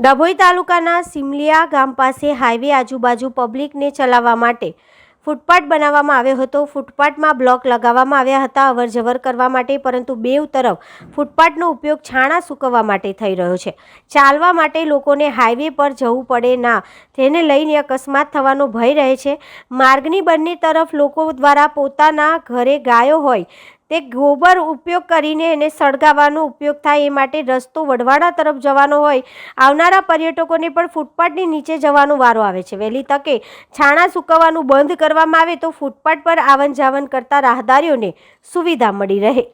ડભોઈ તાલુકાના સિમલિયા ગામ પાસે હાઈવે આજુબાજુ પબ્લિકને ચલાવવા માટે ફૂટપાથ બનાવવામાં આવ્યો હતો. ફૂટપાથમાં બ્લોક લગાવવામાં આવ્યા હતા, અવરજવર કરવા માટે, પરંતુ બેવ તરફ ફૂટપાથનો ઉપયોગ છાણા સૂકવવા માટે થઈ રહ્યો છે. ચાલવા માટે લોકોને હાઈવે પર જવું પડે ના, તેને લઈને અકસ્માત થવાનો ભય રહે છે. માર્ગની બંને તરફ લોકો દ્વારા પોતાના ઘરે ગાયો હોય તે ગોબર ઉપયોગ કરીને એને સળગાવવાનો ઉપયોગ થાય એ માટે રસ્તો વઢવાડા તરફ જવાનો હોય, આવનારા પર્યટકોને પણ ફૂટપાથની નીચે જવાનો વારો આવે છે. વહેલી તકે છાણા સૂકવવાનું બંધ કરવામાં આવે તો ફૂટપાથ પર આવન જાવન કરતા રાહદારીઓને સુવિધા મળી રહે.